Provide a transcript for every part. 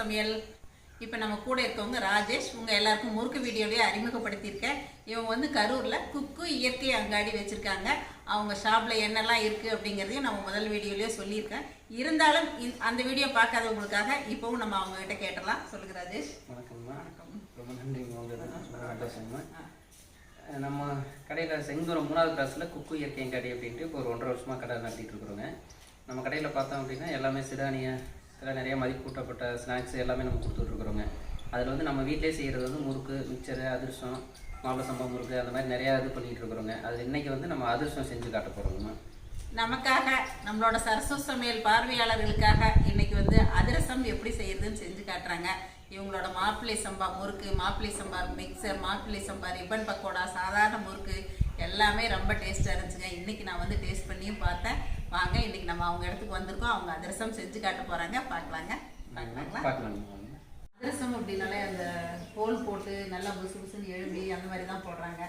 சமையல். இப்போ நம்ம கூட இருக்கவங்க ராஜேஷ் உங்கள் எல்லாருக்கும் முறுக்கு வீடியோலேயே அறிமுகப்படுத்தியிருக்கேன் இவங்க வந்து கரூரில் குக்கு இயற்கை அங்காடி வச்சுருக்காங்க. அவங்க ஷாப்பில் என்னெல்லாம் இருக்குது அப்படிங்கிறதையும் நம்ம முதல் வீடியோலேயே சொல்லியிருக்கேன். இருந்தாலும் இந்த- அந்த வீடியோ பார்க்காதவங்களுக்காக இப்போவும் நம்ம அவங்ககிட்ட கேட்டலாம் சொல்லுங்க ராஜேஷ். வணக்கம் ரொம்ப ரொம்ப நம்ம கடையில் செங்கூரம் மூணாவது கிளாஸில் குக்கு இயற்கை அங்காடி அப்படின்ட்டு இப்போ ஒரு ஒன்றரை வருஷமாக கடை நடத்திட்டு இருக்கிறோங்க. நம்ம கடையில் பார்த்தோம் அப்படின்னா எல்லாமே சிறானிய இதில் நிறைய மதிப்பு கூட்டப்பட்ட ஸ்நாக்ஸ் எல்லாமே நம்ம கொடுத்துட்ருக்குறோங்க. அதில் வந்து நம்ம வீட்டிலே செய்கிறது வந்து முறுக்கு மிக்சரு அதிரசம் மாப்பிள சம்பா முறுக்கு அந்த மாதிரி நிறையா இது பண்ணிகிட்டு இருக்கிறோங்க அது இன்றைக்கி வந்து நம்ம அதிரசம் செஞ்சு காட்ட போகிறோங்கம்மா நமக்காக நம்மளோட சரசு சமையல் பார்வையாளர்களுக்காக இன்னைக்கு வந்து அதிரசம் எப்படி செய்யறதுன்னு செஞ்சு காட்டுறாங்க. இவங்களோட மாப்பிள்ளை சம்பா முறுக்கு மாப்பிள்ளை சம்பா மிக்சர் மாப்பிள்ளை சம்பா ரிப்பன் பக்கோடா சாதாரண முறுக்கு எல்லாமே ரொம்ப டேஸ்ட்டாக இருந்துச்சுங்க. இன்னைக்கு நான் வந்து டேஸ்ட் பண்ணியும் பார்த்தேன். வாங்க இன்னைக்கு நம்ம அவங்க இடத்துக்கு வந்திருக்கோம். அவங்க அதிரசம் செஞ்சு காட்ட போறாங்க. பார்க்கலாங்க. அதிரசம் அப்படின்னாலே அந்த ஹோல் போட்டு நல்லா புசு புசுன்னு எழும்பி அந்த மாதிரி தான் போடுறாங்க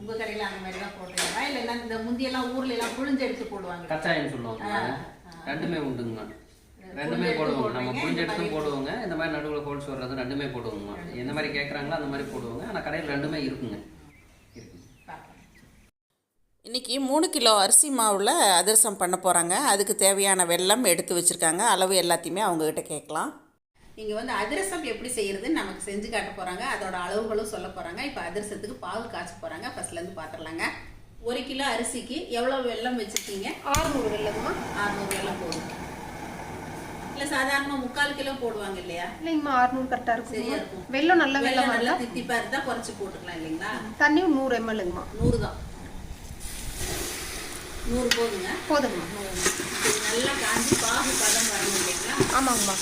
உங்க கடையில அந்த மாதிரி தான் போடுறீங்களா? இல்லை என்ன இந்த முந்தியெல்லாம் ஊர்ல எல்லாம் புழிஞ்சு எடுத்து போடுவாங்க. கச்சாயம் சொல்லுவாங்க. ரெண்டுமே உண்டுங்கம்மா. ரெண்டுமே போடுவோங்க. நம்ம புளிஞ்செடுத்தும் போடுவோங்க. இந்த மாதிரி நடுவில் ஹோல்ஸ் வர்றது ரெண்டுமே போடுவோங்கம்மா. எந்த மாதிரி கேட்குறாங்களோ அந்த மாதிரி போடுவோங்க. ஆனால் கடையில் ரெண்டுமே இருக்குங்க. இன்றைக்கி மூணு கிலோ அரிசி மாவில் அதிரசம் பண்ண போகிறாங்க அதுக்கு தேவையான வெல்லம் எடுத்து வச்சுருக்காங்க. அளவு எல்லாத்தையுமே அவங்கக்கிட்ட கேட்கலாம். இங்கே வந்து அதிரசம் எப்படி செய்யறதுன்னு நமக்கு செஞ்சு காட்ட போகிறாங்க அதோட அளவுகளும் சொல்ல போகிறாங்க இப்போ அதிரசத்துக்கு பால் காய்ச்ச போகிறாங்க ஃபஸ்ட்லேருந்து பார்த்துடலாங்க ஒரு கிலோ அரிசிக்கு எவ்வளோ வெல்லம் வச்சுருக்கீங்க? ஆறுநூறு வெள்ளமா அறுநூறு வெல்லம் போதும். இல்லை சாதாரணமாக முக்கால் கிலோ போடுவாங்க இல்லையா? இல்லைங்கம்மா ஆறுநூறு கரெக்டாக சரியா இருக்கும். இருக்கும். வெள்ளம் நல்ல வெள்ளமா நல்லா தித்திப்பாக இருந்தால் குறைச்சி போட்டுக்கலாம் இல்லைங்களா? தண்ணியும் நூறு எம்எல்ங்கம்மா நூறு தான். நூறு போதுங்க. போதுங்கம்மா நல்லா காஞ்சி பாகு பதம் வரணும் இல்லைங்களா? ஆமாங்கம்மா.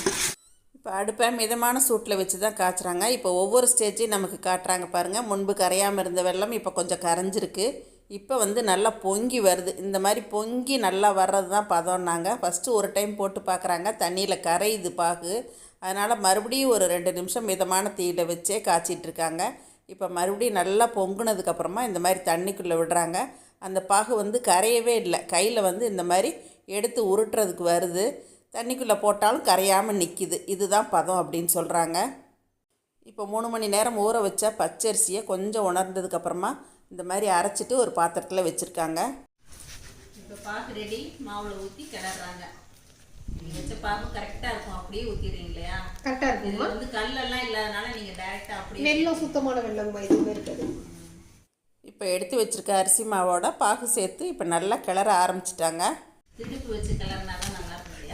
இப்போ அடுப்பை மிதமான சூட்டில் வச்சு தான் காய்ச்சுறாங்க. இப்போ ஒவ்வொரு ஸ்டேஜையும் நமக்கு காட்டுறாங்க பாருங்கள் முன்பு கரையாமல் இருந்த வெள்ளம் இப்போ கொஞ்சம் கரைஞ்சிருக்கு. இப்போ வந்து நல்லா பொங்கி வருது. இந்த மாதிரி பொங்கி நல்லா வர்றது தான் பதம்னாங்க. ஃபஸ்ட்டு ஒரு டைம் போட்டு பார்க்குறாங்க தண்ணியில் கரையுது பாகு. அதனால் மறுபடியும் ஒரு ரெண்டு நிமிஷம் மிதமான தீயில் வச்சே காய்ச்சிட்டு இருக்காங்க. இப்போ மறுபடியும் நல்லா பொங்குனதுக்கப்புறமா இந்த மாதிரி தண்ணிக்குள்ளே விடுறாங்க. அந்த பாகு வந்து கரையவே இல்லை. கையில் வந்து இந்த மாதிரி எடுத்து உருட்டுறதுக்கு வருது. தண்ணிக்குள்ளே போட்டாலும் கரையாமல் நிற்கிது இதுதான் பதம் அப்படின்னு சொல்கிறாங்க இப்போ மூணு மணி நேரம் ஊற வச்ச பச்சரிசியை கொஞ்சம் உணர்ந்ததுக்கப்புறமா இந்த மாதிரி அரைச்சிட்டு ஒரு பாத்திரத்தில் வச்சுருக்காங்க. இப்போ பாகு ரெடி மாவில் ஊற்றி கிளறாங்க நீங்கள் வச்ச பாகு கரெக்டாக இருக்கும். அப்படியே ஊற்றிடுறீங்க இல்லையா? கரெக்டாக இது இருக்குங்கம்மா வந்து கல்லெல்லாம் இல்லாதனால நீங்கள் டைரெக்டாக அப்படியே வெள்ளம் சுத்தமான வெள்ளங்கம்மா எதுவுமே இருக்காது. இப்போ எடுத்து வச்சுருக்க அரிசி மாவோட பாகு சேர்த்து இப்போ நல்லா கிளற ஆரம்பிச்சிட்டாங்க.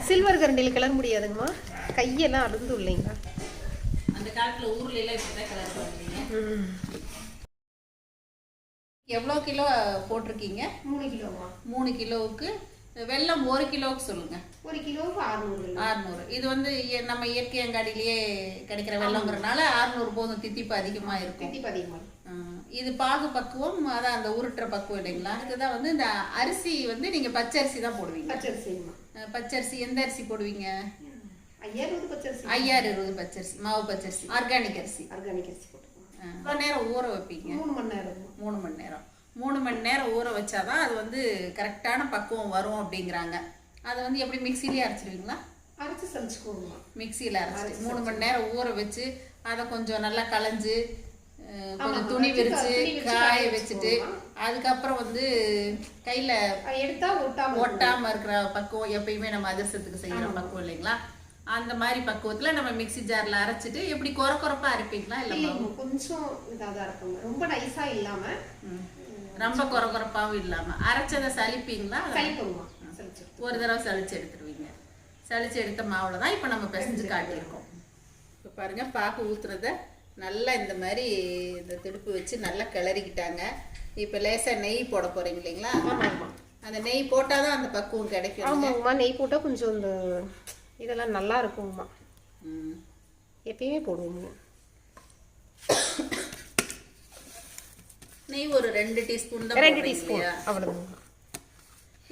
சில்வர் கரண்டியில் கிளற முடியாதுங்கம்மா. கையெல்லாம் அருந்து இல்லைங்களா? அந்த காலத்தில் ஊர்ல எல்லாம் இப்படி தான் கிளறி எவ்வளோ கிலோ போட்டிருக்கீங்க? மூணு கிலோமா மூணு கிலோவுக்கு. வெல்லம் ஒரு கிலோவுக்கு சொல்லுங்கள் ஒரு கிலோவுக்கு ஆறுநூறு வெள்ளம் ஆறுநூறு இது வந்து நம்ம இயற்கை அங்காடியிலேயே கிடைக்கிற வெள்ளங்கிறனால ஆறுநூறு போதும் தித்திப்பு அதிகமாக இருக்கும். தித்தி பதிகமா ஆ, இது பாகு பக்குவம் அதான் அந்த உருட்டுற பக்குவம் இல்லைங்களா? இதுதான் வந்து இந்த அரிசி வந்து நீங்கள் பச்சரிசி தான் போடுவீங்க. பச்சரிசிங்கம்மா ஆ, பச்சரிசி எந்த அரிசி போடுவீங்க? ஐயாயிரம் பச்சரிசி. ஐயாறு இருபது பச்சரிசி மாவு பச்சரிசி ஆர்கானிக் அரிசி. ஆர்கானிக் அரிசி போட்டுக்கோங்க. நேரம் ஊற வைப்பீங்க? மூணு மணி நேரம்மா மூணு மணி நேரம். மூணு மணி நேரம் ஊற வச்சாதான் அது வந்து கரெக்டான பக்குவம் வரும் அப்படிங்கிறாங்க. அதை வந்து எப்படி மிக்சிலேயே அரைச்சிடுவீங்களா? அரைச்சி சமைச்சுக்கோங்கம்மா மிக்சியில் அரைச்சி மூணு மணி நேரம் ஊற வச்சு அதை கொஞ்சம் நல்லா களைஞ்சு கொஞ்சம் துணி விரிச்சு காய வச்சுட்டு. அதுக்கப்புறம் வந்து கையில் எடுத்தா ஒட்டாம ஒட்டாம இருக்கிற பக்குவம் எப்பயுமே நம்ம அதிர்ஷ்டத்துக்கு செய்யற பக்குவம் இல்லைங்களா? அந்த மாதிரி பக்குவத்துல நம்ம மிக்ஸி ஜார்ல அரைச்சிட்டு எப்படி கொர கொரப்பா அரைப்பீங்களா இல்ல கொஞ்சம் இதாக தான் இருக்குங்க ரொம்ப நைஸா இல்லாம. ரொம்ப கொர கொரப்பாவும் இல்லாம. அரைச்சதை சலிப்பீங்களா சளிச்சு ஒரு தடவை சலிச்சு எடுத்துருவீங்க. சலிச்சு எடுத்த மாவுல தான் இப்போ நம்ம பிசைஞ்சு காட்டியிருக்கோம். இப்போ பாருங்க பாக்கு ஊத்துறத நல்லா இந்த மாதிரி இந்த துடுப்பு வச்சு நல்லா கிளறிக்கிட்டாங்க. இப்போ லேசா நெய் போட போறீங்க இல்லைங்களா? அந்த நெய் போட்டாதான் அந்த பக்குவம் கிடைக்கும் ஆமாங்கம்மா நெய் போட்டால் கொஞ்சம் இந்த இதெல்லாம் நல்லா இருக்குங்கம்மா. எப்பயுமே போடுவோங்க நெய் ஒரு ரெண்டு டீஸ்பூன் தான் ரெண்டு டீஸ்பூன். இல்லையா? அவ்வளோதாங்க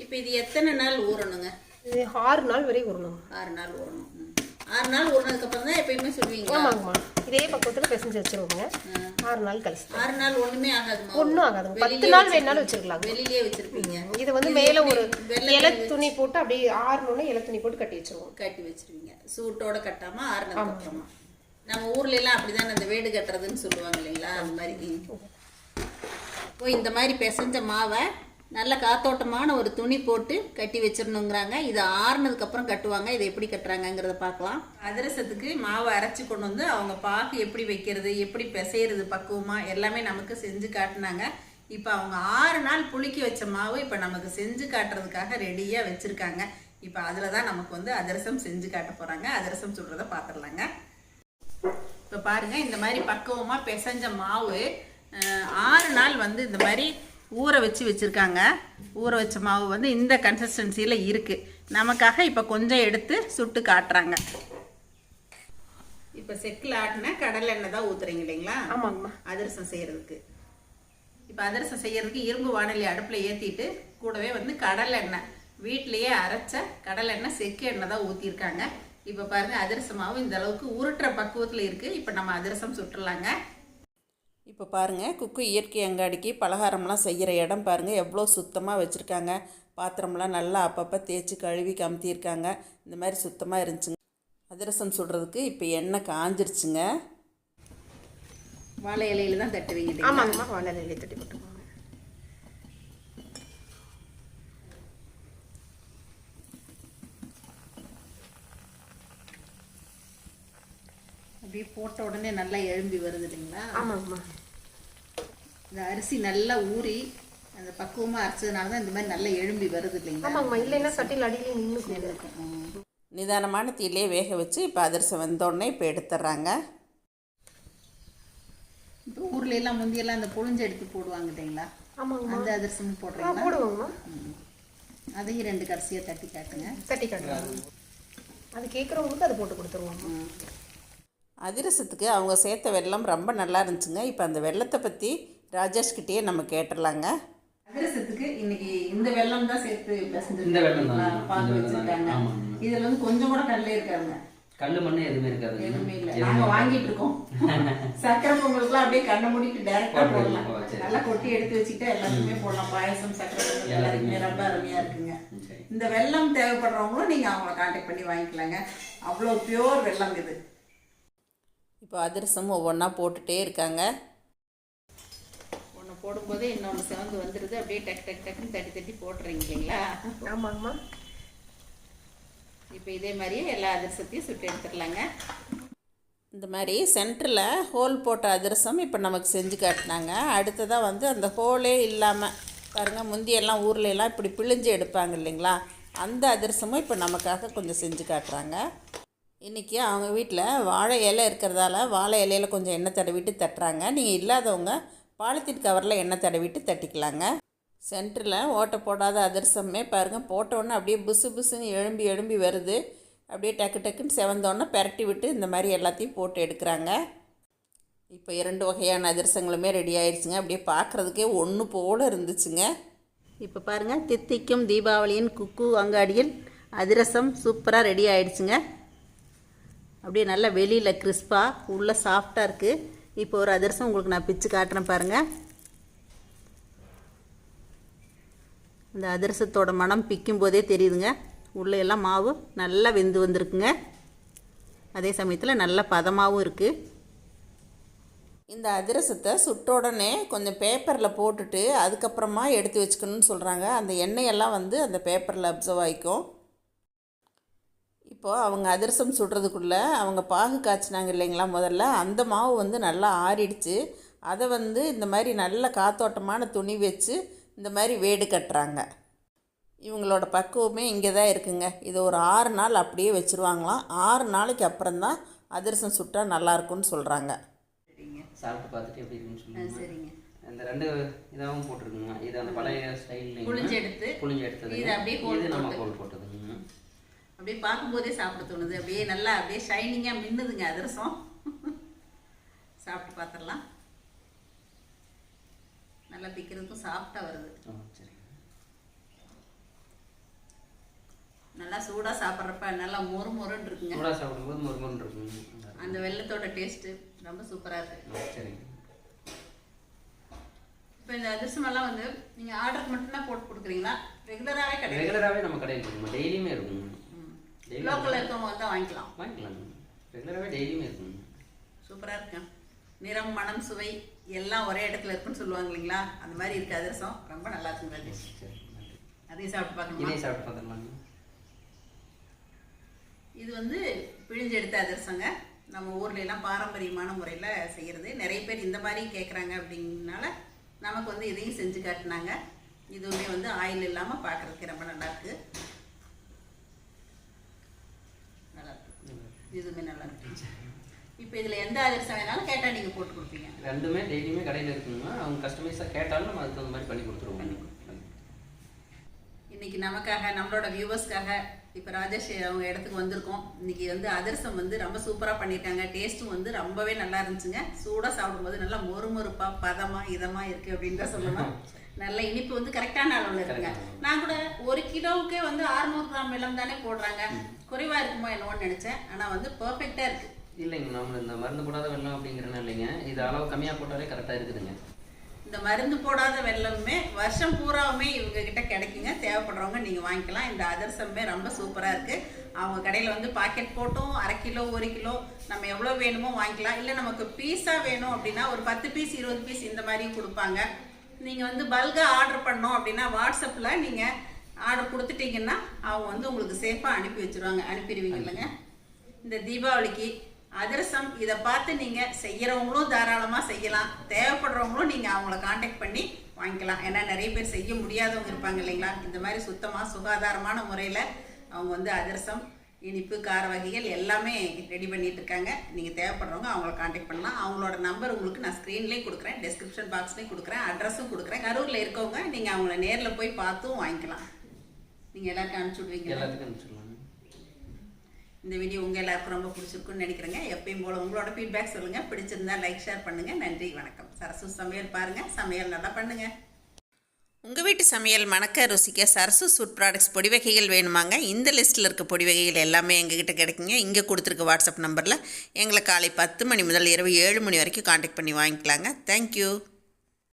இப்போ இது எத்தனை நாள் ஊறணுங்க? இது ஆறு நாள் வரை வரணும் ஆறு நாள் ஊறணும். ஆறு நாள் ஊறினதுக்கு அப்புறம் தான் எப்பயுமே சொல்லுவீங்க ஆமாங்கம்மா. இதே பக்குவத்தில் பிசைஞ்சு வச்சிருவோங்க. ஆறு நாள் கழிச்சு ஆறு நாள் ஒண்ணுமே ஆகாதுமா ஒன்றும் ஆகாதுங்க பத்து நாள் வேணாலும் வச்சுக்கலாம் வெளியிலே வச்சிருப்பீங்க. இது வந்து மேலே ஒரு இலை துணி போட்டு அப்படியே ஆறுனோடனே இலை துணி போட்டு கட்டி வச்சிருவோம். கட்டி வச்சிருவீங்க. சூட்டோட கட்டாம ஆறுனதுக்கு அப்புறமா. நம்ம ஊர்ல எல்லாம் அப்படிதான் அந்த வேடு கட்டுறதுன்னு சொல்லுவாங்க இல்லைங்களா? அந்த மாதிரி. இப்போ இந்த மாதிரி பிசைஞ்ச மாவை நல்ல காத்தோட்டமான ஒரு துணி போட்டு கட்டி வச்சிடணுங்கிறாங்க. இது ஆறுனதுக்கு அப்புறம் கட்டுவாங்க. இதை எப்படி கட்டுறாங்கங்கிறத பார்க்கலாம். அதிரசத்துக்கு மாவை அரைச்சி கொண்டு வந்து அவங்க பாக்கு எப்படி வைக்கிறது எப்படி பிசையிறது பக்குவமா எல்லாமே நமக்கு செஞ்சு காட்டினாங்க. இப்போ அவங்க ஆறு நாள் புளிக்க வச்ச மாவு இப்போ நமக்கு செஞ்சு காட்டுறதுக்காக ரெடியாக வச்சுருக்காங்க. இப்போ அதில் தான் நமக்கு வந்து அதிரசம் செஞ்சு காட்ட போகிறாங்க அதிரசம் சொல்கிறத பார்த்துடலாங்க இப்போ பாருங்க இந்த மாதிரி பக்குவமாக பிசைஞ்ச மாவு ஆறு நாள் வந்து இந்த மாதிரி ஊற வச்சு வச்சுருக்காங்க. ஊற வச்ச மாவு வந்து இந்த கன்சிஸ்டன்சியில் இருக்குது நமக்காக இப்போ கொஞ்சம் எடுத்து சுட்டு காட்டுறாங்க. இப்போ செக்கில் ஆட்டின கடலை எண்ணெய் தான் ஊற்றுறீங்க இல்லைங்களா? ஆமாங்கம்மா. அதிரசம் செய்கிறதுக்கு இப்போ அதிரசம் செய்யறதுக்கு இரும்பு வானொலி அடுப்பில் ஏற்றிட்டு கூடவே வந்து கடலை எண்ணெய். வீட்டிலேயே அரைச்ச கடலை எண்ணெய் செக்கு எண்ணெய் தான் ஊற்றிருக்காங்க இப்போ பாருங்க அதிரச மாவு இந்த அளவுக்கு உருட்டுற பக்குவத்தில் இருக்குது இப்போ நம்ம அதிரசம் சுட்டுலாங்க இப்போ பாருங்கள் குக்கு இயற்கை அங்காடிக்கு பலகாரம்லாம் செய்கிற இடம் பாருங்கள் எவ்வளோ சுத்தமாக வச்சுருக்காங்க. பாத்திரம்லாம் நல்லா அப்பப்போ தேய்ச்சி கழுவி கமுத்தியிருக்காங்க இந்த மாதிரி சுத்தமாக இருந்துச்சுங்க. அதிரசம் சுடுறதுக்கு இப்போ எண்ணெய் காஞ்சிருச்சுங்க. வாழை இலையில தான் தட்டுவீங்க? ஆமாங்கம்மா வாழை இலையில தட்டி போட்டுக்கோங்க அப்படியே போட்ட உடனே நல்லா எழும்பி வருது இல்லைங்களா? இந்த அரிசி நல்லா ஊறி அந்த பக்குவமாக அரைச்சதுனால தான் இந்த மாதிரி நல்லா எழும்பி வருது இல்லைங்களா? இல்லைன்னா சட்டியில் அடியிலே நின்று. நிதானமான தீயிலே வேக வச்சு இப்போ அதிரசம் வெந்தோடனே இப்போ எடுத்துட்றாங்க இப்போ ஊர்ல எல்லாம் முந்தியெல்லாம் இந்த புழிஞ்சு எடுத்து போடுவாங்க இல்லைங்களா? அந்த அதிரசமும் ஆ போடுறீங்களா போடுவோங்கம்மா. அதையும் ரெண்டு கடைசியாக தட்டி காட்டுங்க. தட்டி காட்டுறாங்க அது கேட்குறவங்களுக்கு அதை போட்டு கொடுத்துருவோம். அதிரசத்துக்கு அவங்க சேர்த்த வெல்லம் ரொம்ப நல்லா இருந்துச்சுங்க. இப்போ அந்த வெள்ளத்தை பற்றி ராஜேஷ்கிட்டயே நம்ம கேட்டுடலாங்க. அதிரசத்துக்கு இன்னைக்கு இந்த வெல்லம் தான் சேர்த்து. இந்த வெல்லம் தான். தான். வச்சிருக்காங்க. இதுல வந்து கொஞ்சம் கூட கடலை இருக்காங்க கல் மண்ணு எதுவுமே இருக்காது எதுவுமே இல்ல. நாங்க வாங்கிட்டு இருக்கோம். சக்கரை பொங்கலுக்குலாம் அப்படியே கண்ணை மூடிட்டு டைரக்டா. போடலாம். நல்லா கொட்டி எடுத்து வச்சுட்டு எல்லாத்துக்குமே போடலாம். பாயசம் சக்கரை பொங்கல் எல்லாத்துக்குமே ரொம்ப அருமையா இருக்குங்க. இந்த வெல்லம் தேவைப்படுறவங்களும் நீங்க அவங்கள கான்டாக்ட் பண்ணி வாங்கிக்கலாங்க. அவ்வளோ பியூர் வெல்லம் இது. இப்போ அதிரசம் ஒவ்வொன்றா போட்டுட்டே இருக்காங்க. ஒன்று போடும்போதே இன்னொன்று செவந்து வந்துடுது அப்படியே டக் டக் டக்குன்னு தட்டி தட்டி போட்டுறீங்க இல்லைங்களா? ஆமாங்கம்மா. இப்போ இதே மாதிரியே எல்லா அதிரசத்தையும் சுட்டு எடுத்துடலாங்க. இந்த மாதிரி சென்டரில் ஹோல் போட்ட அதிரசம் இப்போ நமக்கு செஞ்சு காட்டினாங்க. அடுத்ததாக வந்து அந்த ஹோலே இல்லாமல் பாருங்கள் முந்தியெல்லாம் ஊர்ல எல்லாம் இப்படி பிழிஞ்சு எடுப்பாங்க இல்லைங்களா? அந்த அதிரசமும் இப்போ நமக்காக கொஞ்சம் செஞ்சு காட்டுறாங்க. இன்றைக்கி அவங்க வீட்டில் வாழை இலை இருக்கிறதால வாழை இலையில கொஞ்சம் எண்ணெய் தடவிட்டு தட்டுறாங்க. நீங்கள் இல்லாதவங்க பாலித்தீன் கவரில் எண்ணெய் தடவிட்டு தட்டிக்கலாங்க. சென்டரில் ஓட்டை போடாத அதிரசமே பாருங்கள் போட்டோன்னே அப்படியே புசு புசுன்னு எழும்பி எழும்பி வருது. அப்படியே டக்கு டக்குன்னு செவந்தோன்னே பெரட்டி விட்டு இந்த மாதிரி எல்லாத்தையும் போட்டு எடுக்கிறாங்க. இப்போ இரண்டு வகையான அதிரசங்களுமே ரெடி ஆயிடுச்சுங்க அப்படியே பார்க்குறதுக்கே ஒன்று போல் இருந்துச்சுங்க. இப்போ பாருங்கள் தித்திக்கும் தீபாவளியின் குக்கு அங்காடியில் அதிரசம் சூப்பராக ரெடி ஆயிடுச்சுங்க அப்படியே நல்லா வெளியில் கிறிஸ்பாக உள்ளே சாஃப்டாக இருக்குது இப்போ ஒரு அதிரசம் உங்களுக்கு நான் பிச்சு காட்டுறேன் பாருங்கள் இந்த அதிரசத்தோட மனம் பிக்கும் போதே தெரியுதுங்க. உள்ளே எல்லாம் மாவு நல்லா வெந்து வந்திருக்குங்க. அதே சமயத்தில் நல்ல பதமாகவும் இருக்குது இந்த அதிரசத்தை சுட்ட உடனே கொஞ்சம் பேப்பரில் போட்டுட்டு அதுக்கப்புறமா எடுத்து வச்சுக்கணும்னு சொல்கிறாங்க அந்த எண்ணெயெல்லாம் வந்து அந்த பேப்பரில் அப்சர்வ் ஆகிக்கும். இப்போது அவங்க அதிரசம் சுடுறதுக்குள்ளே அவங்க பாகு காய்ச்சினாங்க இல்லைங்களா முதல்ல? அந்த மாவு வந்து நல்லா ஆறிடுச்சு. அதை வந்து இந்த மாதிரி நல்ல காத்தோட்டமான துணி வச்சு இந்த மாதிரி வேடு கட்டுறாங்க. இவங்களோட பக்குவமே இங்கே தான் இருக்குங்க. இது ஒரு ஆறு நாள் அப்படியே வச்சுருவாங்களாம். ஆறு நாளைக்கு அப்புறம் தான் அதிரசம் சுட்டால் நல்லாயிருக்கும்னு சொல்கிறாங்க சாப்பிட்டு பார்த்துட்டு எப்படி இருக்குன்னு சொல்லுங்க. சரிங்க. இந்த ரெண்டு இதாகவும் போட்டிருக்குங்க. இது அந்த பழைய ஸ்டைல் புழிஞ்சு எடுத்து, புளிஞ்சு எடுத்தது இது அப்படியே இது நம்ம போட்டு. கோல் போட்டதுங்க. அப்படியே பார்க்கும்போதே சாப்பிட தோணுது. அப்படியே நல்லா அப்படியே ஷைனிங்காக மின்னுதுங்க அதிரசம். சாப்பிட்டு பார்த்துடலாம். நல்லா பிக்கிறதுக்கும் சாஃப்டாக வருது. நல்லா சூடாக சாப்பிட்றப்ப நல்லா மொறு மொறுன்னு இருக்குங்க. சூடாக சாப்பிடும்போது மொறு மொறுன்னு இருக்கும் இருக்கும். அந்த வெள்ளத்தோட டேஸ்ட்டு ரொம்ப சூப்பராக இருக்கு. சரிங்க. இப்போ இந்த அதிரசமெல்லாம் வந்து நீங்கள் ஆர்டருக்கு மட்டும்தான் போட்டு கொடுக்குறீங்களா? ரெகுலராகவே கிடையாது ரெகுலராகவே நம்ம கடையில் இருக்குங்க டெய்லியுமே இருக்கும் லோக்கலில் இருக்கவங்க வந்து வாங்கிக்கலாம். வாங்கிக்கலாம். ரெகுலராகவே டெய்லியுமே இருக்கும் சூப்பராக இருக்குங்க நிறம் மனம் சுவை எல்லாம் ஒரே இடத்துல இருக்குன்னு சொல்லுவாங்க இல்லைங்களா? அந்த மாதிரி இருக்கு அதிரசம். ரொம்ப நல்லா இருக்குங்க அதையும் சாப்பிட்டு பார்க்கணுமா? இதையும் சாப்பிட்டு பார்த்துடலாங்க இது வந்து பிழிஞ்செடுத்த அதிரசங்க. நம்ம ஊர்ல எல்லாம் பாரம்பரியமான முறையில் செய்கிறது நிறைய பேர் இந்த மாதிரி கேட்குறாங்க அப்படிங்கனால நமக்கு வந்து இதையும் செஞ்சு காட்டினாங்க. இதுவுமே வந்து ஆயில் இல்லாமல் பார்க்குறதுக்கு ரொம்ப நல்லா இருக்கு நல்லா இருக்கு இதுவுமே நல்லா இருக்கு இப்போ இதில் எந்த அதிரசம் வேணாலும் கேட்டால் நீங்கள் போட்டு கொடுப்பீங்க. ரெண்டுமே டெய்லியுமே கடையில் இருக்குங்க அவங்க கஸ்டமைஸாக கேட்டாலும் நம்ம அதுக்கு தகுந்த மாதிரி பண்ணி கொடுத்துருவோம். இன்னைக்கு நமக்காக நம்மளோட வியூவர்ஸ்க்காக இப்போ ராஜேஷ் அவங்க இடத்துக்கு வந்திருக்கோம். இன்னைக்கு வந்து அதிரசம் வந்து ரொம்ப சூப்பராக பண்ணிட்டாங்க டேஸ்ட்டும் வந்து ரொம்பவே நல்லா இருந்துச்சுங்க. சூடாக சாப்பிடும்போது நல்லா மொறுமொறுப்பா பதமா இதமா இருக்கு அப்படின்னு தான் சொல்லணும். நல்ல இனிப்பு வந்து கரெக்டான அளவில் இருக்குங்க. நான் கூட ஒரு கிலோவுக்கே வந்து 600 கிராம் வெல்லம் தானே போடுறாங்க. குறைவா இருக்குமோ என்னவோன்னு நினைச்சேன். ஆனால் வந்து பர்ஃபெக்டாக இருக்கு. இல்லைங்க நம்ம இந்த மருந்து போடாத வெள்ளம் அப்படிங்கிறனா இல்லைங்க. இது அளவு கம்மியாக போட்டாலே கரெக்டாக இருக்குதுங்க. இந்த மருந்து போடாத வெல்லமுமே வருஷம் பூராவுமே இவங்க கிட்ட கிடைக்குங்க. தேவைப்படுறவங்க நீங்க வாங்கிக்கலாம். இந்த அதிரசமே ரொம்ப சூப்பரா இருக்கு. அவங்க கடையில வந்து பாக்கெட் போட்டும் அரை கிலோ ஒரு கிலோ நம்ம எவ்வளவு வேணுமோ வாங்கிக்கலாம். இல்ல நமக்கு பீஸா வேணும் அப்படின்னா ஒரு பத்து பீஸ் இருபது பீஸ் இந்த மாதிரி கொடுப்பாங்க. நீங்கள் வந்து பல்கா ஆர்டர் பண்ணோம் அப்படின்னா வாட்ஸ்அப்பில் நீங்கள் ஆர்டர் கொடுத்துட்டீங்கன்னா அவங்க வந்து உங்களுக்கு சேஃபாக அனுப்பி வச்சிருவாங்க அனுப்பிடுவீங்க இல்லைங்க இந்த தீபாவளிக்கு அதிரசம் இதை பார்த்து நீங்கள் செய்கிறவங்களும் தாராளமாக செய்யலாம். தேவைப்படுறவங்களும் நீங்கள் அவங்கள காண்டாக்ட் பண்ணி வாங்கிக்கலாம். ஏன்னா நிறைய பேர் செய்ய முடியாதவங்க இருப்பாங்க இல்லைங்களா? இந்த மாதிரி சுத்தமாக சுகாதாரமான முறையில் அவங்க வந்து அதிரசம் இனிப்பு கார வகைகள் எல்லாமே ரெடி பண்ணிட்டு இருக்காங்க நீங்க தேவைப்படுறவங்க அவங்கள காண்டாக்ட் பண்ணலாம். அவங்களோட நம்பர் உங்களுக்கு நான் ஸ்க்ரீன்லேயும் கொடுக்குறேன். டெஸ்கிரிப்ஷன் பாக்ஸ்லேயும் கொடுக்குறேன். அட்ரஸும் கொடுக்குறேன். கரூர்ல இருக்கவங்க நீங்க அவங்கள நேர்ல போய் பார்த்தும் வாங்கிக்கலாம். நீங்க எல்லாருக்கும் அனுப்பிச்சு விடுவீங்க எல்லாத்துக்கும் அனுப்பிச்சிடலாங்க இந்த வீடியோ உங்கள் எல்லாருக்கும் ரொம்ப பிடிச்சிருக்குன்னு நினைக்கிறேங்க. எப்பயும் போல உங்களோட ஃபீட்பேக் சொல்லுங்க. பிடிச்சிருந்தா லைக் ஷேர் பண்ணுங்க. நன்றி வணக்கம். சரசு சமையல் பாருங்க. சமையல் நல்லா பண்ணுங்க. உங்கள் வீட்டு சமையல் மணக்க ருசிக்க சரசு ஃபுட் ப்ராடக்ட்ஸ் பொடி வகைகள் வேணுமாங்க? இந்த லிஸ்ட்டில் இருக்க பொடி வகைகள் எல்லாமே எங்ககிட்ட கிடைக்குங்க. இங்கே கொடுத்துருக்க வாட்ஸ்அப் நம்பரில் எங்களை காலை பத்து மணி முதல் இரவு ஏழு மணி வரைக்கும் காண்டாக்ட் பண்ணி வாங்கிக்கலாங்க. தேங்க்யூ